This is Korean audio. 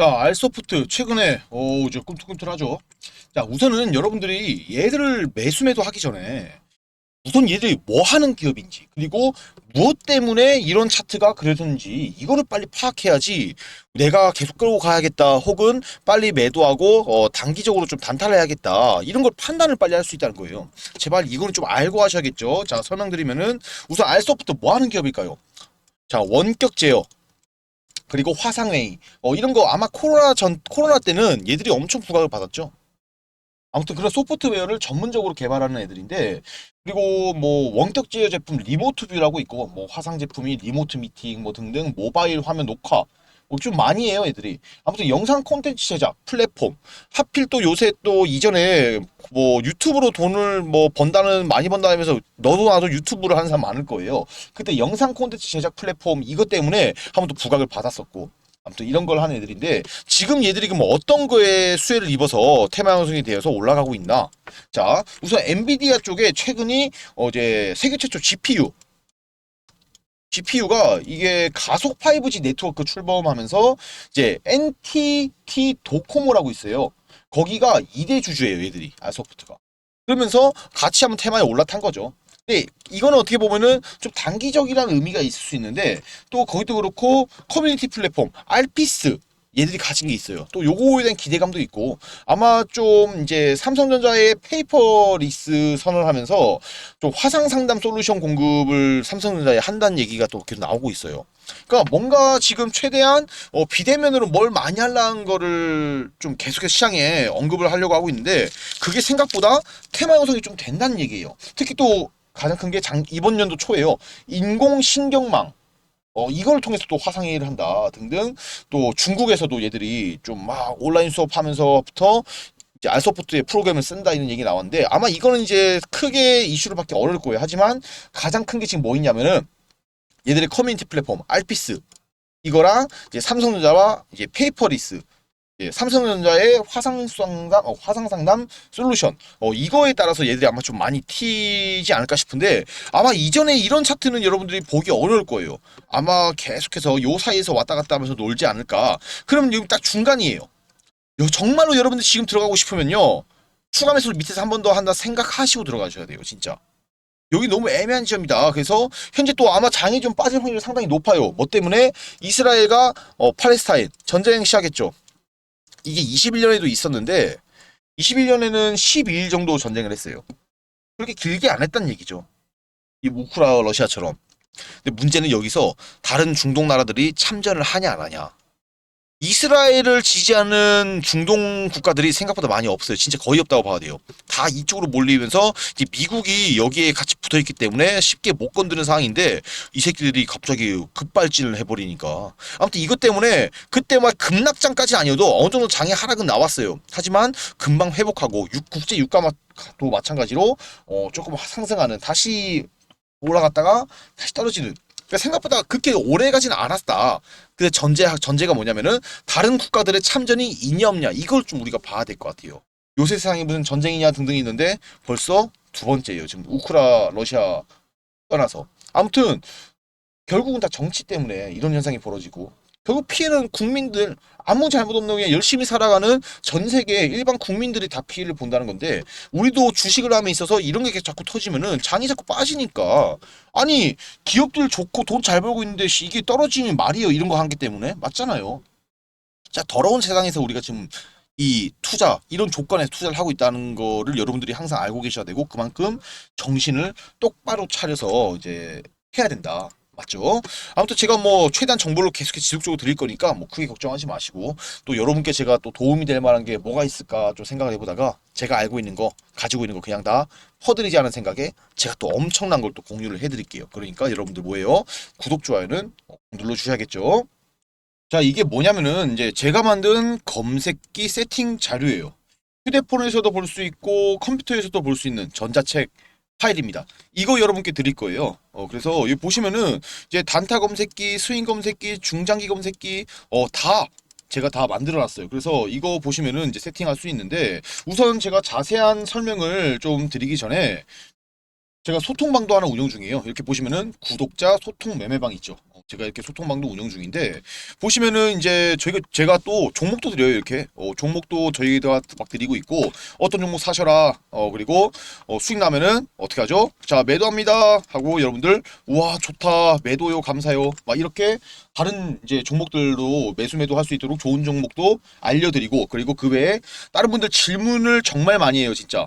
자, 알소프트 최근에 오, 이제 꿈틀꿈틀하죠. 자, 우선은 여러분들이 얘들을 매수매도 하기 전에 우선 얘들이 뭐 하는 기업인지 그리고 무엇 때문에 이런 차트가 그려졌는지 이거를 빨리 파악해야지 내가 계속 끌고 가야겠다 혹은 빨리 매도하고 어, 단기적으로 좀 단타해야겠다 이런 걸 판단을 빨리 할 수 있다는 거예요. 제발 이거는 좀 알고 하셔야겠죠. 자, 설명드리면은 우선 알소프트 뭐 하는 기업일까요? 자, 원격 제어 그리고 화상회의 어, 이런 거 아마 코로나 전 코로나 때는 얘들이 엄청 부각을 받았죠. 아무튼 그런 소프트웨어를 전문적으로 개발하는 애들인데 그리고 뭐 원격 제어 제품 리모트 뷰라고 있고 뭐 화상 제품이 리모트 미팅 뭐 등등 모바일 화면 녹화 뭐 좀 많이 해요 애들이. 아무튼 영상 콘텐츠 제작 플랫폼. 하필 또 요새 또 이전에 뭐 유튜브로 돈을 뭐 번다는 많이 번다 하면서 너도 나도 유튜브를 하는 사람 많을 거예요. 그때 영상 콘텐츠 제작 플랫폼 이것 때문에 한번 또 부각을 받았었고 아무튼 이런 걸 하는 애들인데 지금 얘들이 그럼 어떤 거에 수혜를 입어서 테마 형성이 되어서 올라가고 있나? 자, 우선 엔비디아 쪽에 최근이 어제 세계 최초 GPU GPU가 이게 가속 5G 네트워크 출범하면서 이제 NTT 도코모라고 있어요. 거기가 2대 주주예요, 얘들이. 아소프트가. 그러면서 같이 한번 테마에 올라탄 거죠. 근데 이거는 어떻게 보면은 좀 단기적이라는 의미가 있을 수 있는데 또 거기도 그렇고 커뮤니티 플랫폼 알피스 얘들이 가진 게 있어요. 또 요거에 대한 기대감도 있고 아마 좀 이제 삼성전자의 페이퍼리스 선언하면서 좀 화상 상담 솔루션 공급을 삼성전자에 한다는 얘기가 또 계속 나오고 있어요. 그러니까 뭔가 지금 최대한 어, 비대면으로 뭘 많이 하려는 거를 좀 계속해서 시장에 언급을 하려고 하고 있는데 그게 생각보다 테마 형성이 좀 된다는 얘기예요. 특히 또 가장 큰 게 이번 연도 초에요. 인공신경망. 어, 이걸 통해서 또 화상회의를 한다 등등. 또 중국에서도 얘들이 좀 막 온라인 수업하면서부터 이제 알소프트의 프로그램을 쓴다 이런 얘기 나왔는데 아마 이거는 이제 크게 이슈를 받기 어려울 거예요. 하지만 가장 큰 게 지금 뭐 있냐면은 얘들의 커뮤니티 플랫폼 알피스. 이거랑 이제 삼성전자와 이제 페이퍼리스 예, 삼성전자의 화상상담, 어, 화상상담 솔루션. 어, 이거에 따라서 얘들이 아마 좀 많이 튀지 않을까 싶은데, 아마 이전에 이런 차트는 여러분들이 보기 어려울 거예요. 아마 계속해서 요 사이에서 왔다 갔다 하면서 놀지 않을까. 그럼 지금 딱 중간이에요. 요, 정말로 여러분들 지금 들어가고 싶으면요. 추가 매수를 밑에서 한 번 더 한다 생각하시고 들어가셔야 돼요, 진짜. 여기 너무 애매한 지점이다. 그래서 현재 또 아마 장이 좀 빠질 확률이 상당히 높아요. 뭐 때문에 이스라엘과 어, 팔레스타인 전쟁 시작했죠. 이게 21년에도 있었는데 21년에는 12일 정도 전쟁을 했어요. 그렇게 길게 안 했단 얘기죠. 이 우크라 러시아처럼. 근데 문제는 여기서 다른 중동 나라들이 참전을 하냐 안 하냐. 이스라엘을 지지하는 중동 국가들이 생각보다 많이 없어요. 진짜 거의 없다고 봐야 돼요. 다 이쪽으로 몰리면서 이제 미국이 여기에 같이 붙어 있기 때문에 쉽게 못 건드는 상황인데 이 새끼들이 갑자기 급발진을 해버리니까 아무튼 이것 때문에 그때 막 급락장까지 아니어도 어느 정도 장의 하락은 나왔어요. 하지만 금방 회복하고 육, 국제 유가도 마찬가지로 어, 조금 상승하는 다시 올라갔다가 다시 떨어지는 그러니까 생각보다 그렇게 오래 가지는 않았다. 근데 전제 전제가 뭐냐면은 다른 국가들의 참전이 있냐 없냐 이걸 좀 우리가 봐야 될 것 같아요. 요새 세상에 무슨 전쟁이냐 등등이 있는데 벌써 두 번째예요. 지금 우크라 러시아 떠나서 아무튼 결국은 다 정치 때문에 이런 현상이 벌어지고 결국 피해는 국민들 아무 잘못 없는 그냥 열심히 살아가는 전 세계 일반 국민들이 다 피해를 본다는 건데 우리도 주식을 함에 있어서 이런 게 자꾸 터지면은 장이 자꾸 빠지니까 아니 기업들 좋고 돈 잘 벌고 있는데 이게 떨어지면 말이에요 이런 거 하기 때문에 맞잖아요. 자 더러운 세상에서 우리가 지금 이 투자 이런 조건에서 투자를 하고 있다는 거를 여러분들이 항상 알고 계셔야 되고 그만큼 정신을 똑바로 차려서 이제 해야 된다. 맞죠? 아무튼 제가 뭐 최대한 정보를 계속해서 지속적으로 드릴 거니까 뭐 크게 걱정하지 마시고 또 여러분께 제가 또 도움이 될 만한 게 뭐가 있을까 좀 생각을 해보다가 제가 알고 있는 거 가지고 있는 거 그냥 다 퍼드리지 않은 생각에 제가 또 엄청난 걸 또 공유를 해드릴게요. 그러니까 여러분들 뭐예요? 구독 좋아요는 눌러주셔야겠죠. 자 이게 뭐냐면은 이제 제가 만든 검색기 세팅 자료예요. 휴대폰에서도 볼 수 있고 컴퓨터에서도 볼 수 있는 전자책 파일입니다. 이거 여러분께 드릴 거예요. 어, 그래서 여기 보시면은 이제 단타 검색기, 스윙 검색기, 중장기 검색기, 어, 다 제가 다 만들어 놨어요. 그래서 이거 보시면은 이제 세팅할 수 있는데 우선 제가 자세한 설명을 좀 드리기 전에 제가 소통방도 하나 운영 중이에요. 이렇게 보시면은 구독자 소통 매매방 있죠. 어, 제가 이렇게 소통방도 운영 중인데 보시면은 이제 저희가 제가 또 종목도 드려요 이렇게 어, 종목도 저희가 막 드리고 있고 어떤 종목 사셔라 어 그리고 어, 수익 나면은 어떻게 하죠? 자 매도합니다 하고 여러분들 우와 좋다 매도요 감사요 막 이렇게 다른 이제 종목들도 매수 매도 할 수 있도록 좋은 종목도 알려드리고 그리고 그 외에 다른 분들 질문을 정말 많이 해요 진짜